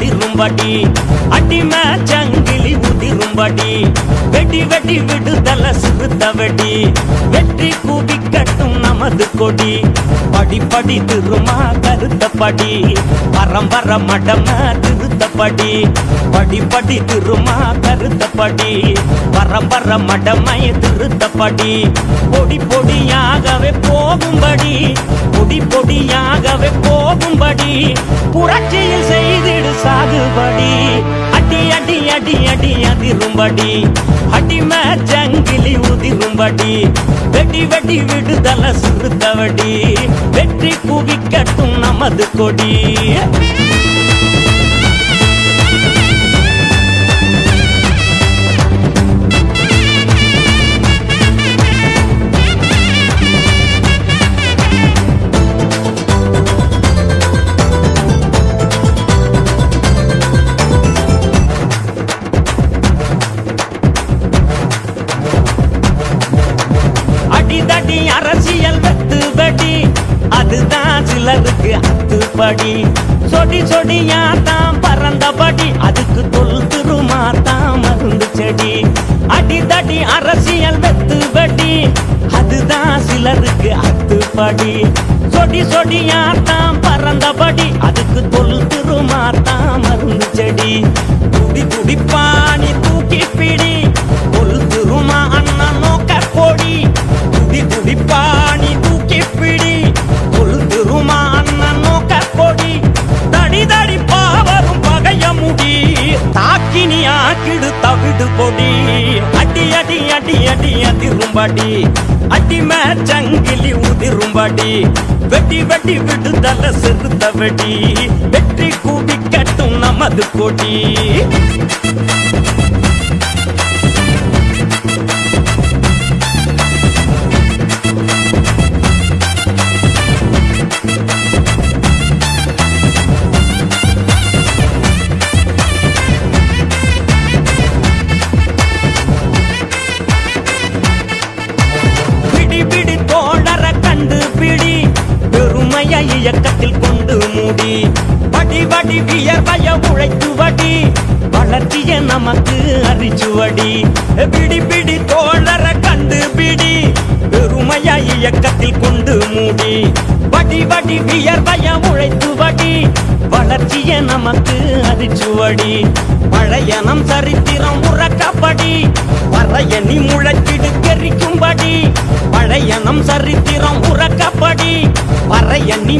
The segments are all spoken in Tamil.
உதிரும்படி அடி அடிமை சங்கிலி உதிரும்படி வெடி வெடி விடுதல சிறுத்த வெடி. வெற்றி கூவி கட்டும் நமது கொடி. படி படி திருமா கருத்தப்படி. பரம்பர மடம திருத்தப்படி. படி படி திருமா கருத்தப்படி. பரம்பர மடமை திருத்தப்படி. பொடி பொடியாகவே போகும்படி. பொடி பொடியாகவே போகும்படி. புரட்சியில் செய்திடு சாகுபடி. அடி அடி அடி அடி அதிரும்படி. அடிமை ஜங்கிலி உதிரும்படி. வெடி வெடி விடுதல சுருத்தவடி. வெற்றி குவிக்கட்டும் நமது கொடி. புயல் வெத்து அதுதான் சிலருக்கு அத்துப்படி. சொடி சொடியா தான் பறந்தபடி அதுக்கு தொல் திருமா தான் மருந்து செடி. அடிதடி அரசியல் வெத்து அதுதான் சிலருக்கு அத்துப்படி. சொடி சொடியா தான் பறந்தபடி அதுக்கு தொல் திருமா தான் மருந்து செடி. துடி துடிப்பானி தூக்கி பிடி அதிரும்படி அடிமை சங்கிலி உதிரும்படி. வெட்டி வெட்டி விடுதல சிறுத்த வெடி வெற்றி கூடி கட்டும் நமது கொடி வடி வியர்வைய உழைத்து வடி வளர்ச்சிய நமக்கு அறிச்சுவடி பிடி பிடி தோழர கண்டு பிடி பெருமையா இயக்கத்தில் கொண்டு மூடி. வடி வடி வியர்வைய உழைத்து வடி வளர்ச்சிய நமக்கு அறிச்சுவடி பழைய நம் சரித்திரம் உறக்கப்படி பறைய நீ முழக்கிடு கெரிக்கும்படி பழைய நம் சரித்திரம் உறக்கப்படி பறைய நீ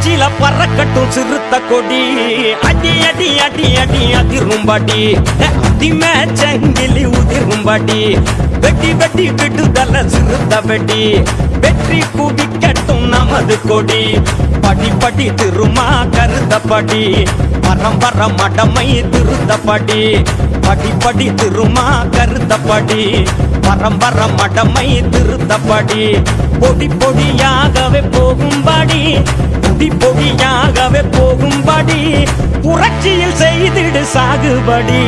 உச்சில பறக்கட்டும் சிறுத்த கொடி. அடி அடி அடி அடி அதிரும்படி அதிமே சங்கிலி உதிரும்படி வெட்டி வெட்டி விடுதல சிறுத்த வெட்டி. வெற்றி குவிக்கட்டும் நமது கொடி. படி படி திருமா கருத்தப்படி பரம்பர மடமை திருத்தப்படி. படிப்படி திருமா கருத்தப்படி. பரம்பர மடமை திருத்தப்படி. பொடி பொடியாகவே போகும்படி. பொடி பொடியாகவே போகும்படி. புரட்சியில் செய்திடு சாகுபடி.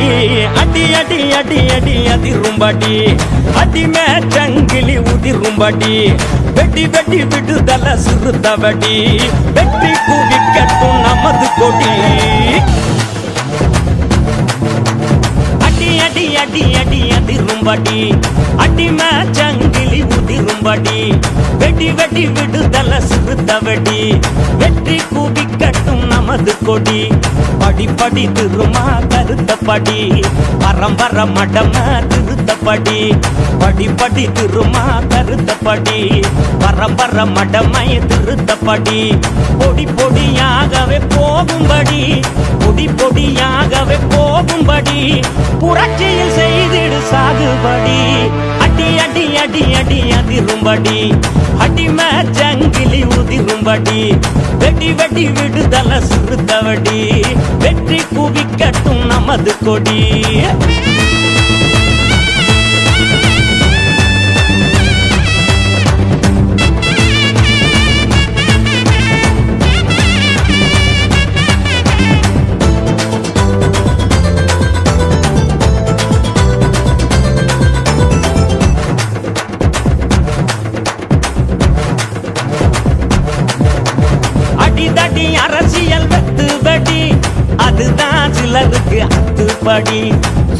அடி அடி அடி அடி அதிரும்படி. அடிமே சங்கிலி உதிரும்படி. வெட்டி வெட்டி விடுதல சிறுத்தவடி வெற்றி குவிக்கட்டும் நமது கொடி. அடி அடி அதிரும்படி. அடிமை சங்கிலி உதிரும்படி. வெடி வெடி விடுதல சிறுத்தவடி. வெற்றி குவிக்கட்டும் நமது கொடி. படி படி திருமா கருத்தப்படி. பரம்பர மடம திருத்தப்படி. படி படி திருமா கருத்தப்படி. பர மடமை திருத்தப்படி. பொடி பொடியாகவே போகும்படி. பொடி பொடியாகவே போகும்படி. புரட்சியில் செய்திடு சாகுபடி. அடி அடி அடி அடி அதிரும்படி. அடிமை ஜங்கிலி உதிரும்படி. வெடி வெடி விடுதல சுருத்தவடி வெற்றி குவிக்கட்டும் நமது கொடி.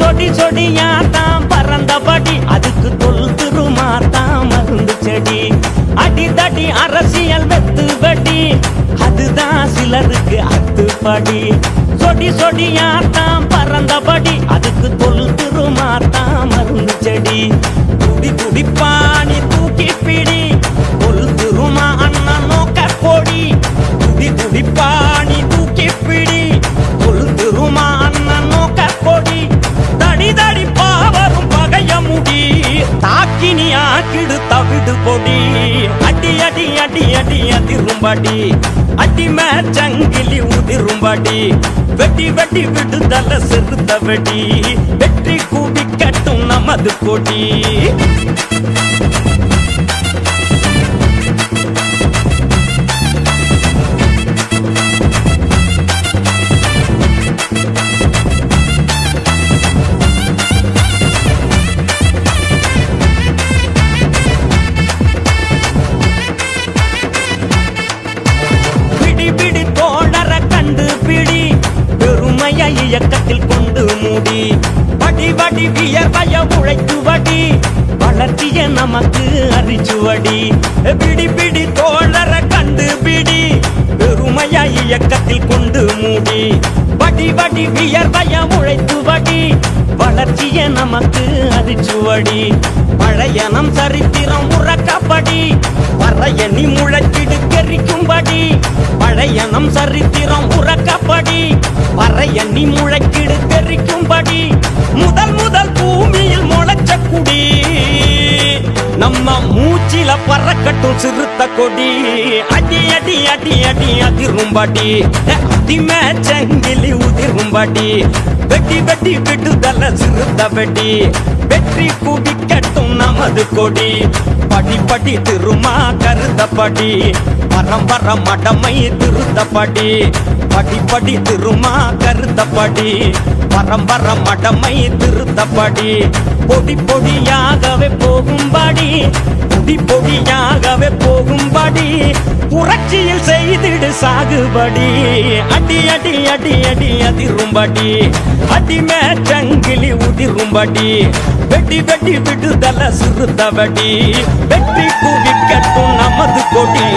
சொடி சொடியா தான் பறந்தபடி அதுக்கு தொல் திருமா தான் மருந்து செடி. அடிதடி அரசியல் வெத்து வெடி. அதுதான் சிலருக்கு அத்துப்படி. சொடி சொடியா தான் பறந்தபடி அதுக்கு தொல் திருமா தான் மருந்து செடி. துடி துடிப்பா தவிடு தவிடு பொடி. அடி அடி அடி அடி அதிரும்படி. அடிமே சங்கிலி உதிரும்படி. வெட்டி வெட்டி விடுதல சிறுத்த வெடி வெற்றி கூவி கட்டும் நமது கொடி இயக்கத்தில் கொண்டு மூடி. வடி வடி வியர்வைய உழைத்து வடி. வளர்ச்சிய நமக்கு அறிச்சுவடி. பிடி பிடி தோழர கண்டு பிடி. பெருமையா இயக்கத்தில் கொண்டு மூடி. வடி வடி வியர்வைய உழைத்து வடி. வளர்ச்சிய நமக்கு அறிச்சுவடி. பழையனம் சரித்திரம் உறக்கப்படி. வரையணி முழக்கிடு கெரிக்கும்படி. பழையனம் சரித்திரம் உறக்கப்படி. வரையணி முழக்கிடு கெரிக்கும்படி. முதல் முதல் பூமியில் முளைச்ச குடி. நம்ம மூச்சில பறக்கட்டும் சிறுத்த கொடி. அடி அடி அடி அடி அதிரும்படி. அதிமே சங்கிலி உதிரும்படி. வெட்டி வெட்டி விடுதல சிறுத்த வெட்டி. வெற்றி குவிக்கட்டும் நமது கொடி. படி படி திருமா கருதப்படி. பரம்பர மடமை திருத்தப்படி. படி படி திருமா கருத்தப்படி பரம்பர மடமை திருத்தப்படி. பொடி பொடியாகவே போகும்படி. பொடி பொடியாகவே போகும்படி. புரட்சியில் செய்திடு சாகுபடி. அடி அடி அடி அடி அதிரும்படி. அடிமே சங்கிலி உதிரும்படி. வெட்டி வெட்டி விடுதல சிறுத்தவடி வெற்றி குவிக்கட்டும் நமது கொடி.